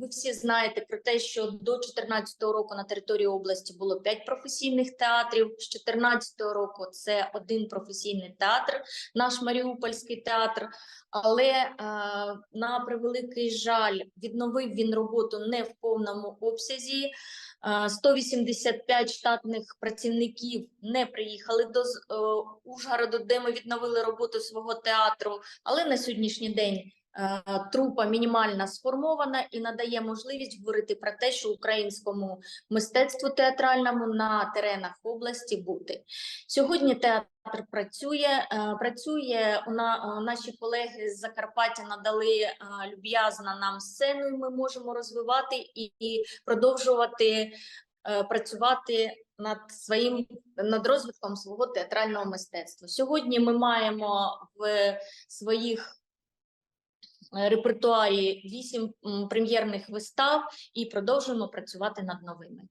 ви всі знаєте про те, що до 2014 року на території області було 5 професійних театрів. З 2014 року це один професійний театр, наш Маріупольський театр. Але е, на превеликий жаль, відновив він роботу не в повному обсязі. Е, 185 штатних працівників не приїхали до е, Ужгороду, де ми відновили роботу свого театру. Але на сьогоднішній день е, трупа мінімальна сформована і надає можливість говорити про те, що українському мистецтву театральному на теренах області бути. Сьогодні театр працює. е, Працює на е, наші колеги з Закарпаття надали е, люб'язно нам сцену. і Ми можемо розвивати і, продовжувати е, працювати над своїм над розвитком свого театрального мистецтва. Сьогодні ми маємо в своїх е, репертуарі вісім прем'єрних вистав і продовжуємо працювати над новими.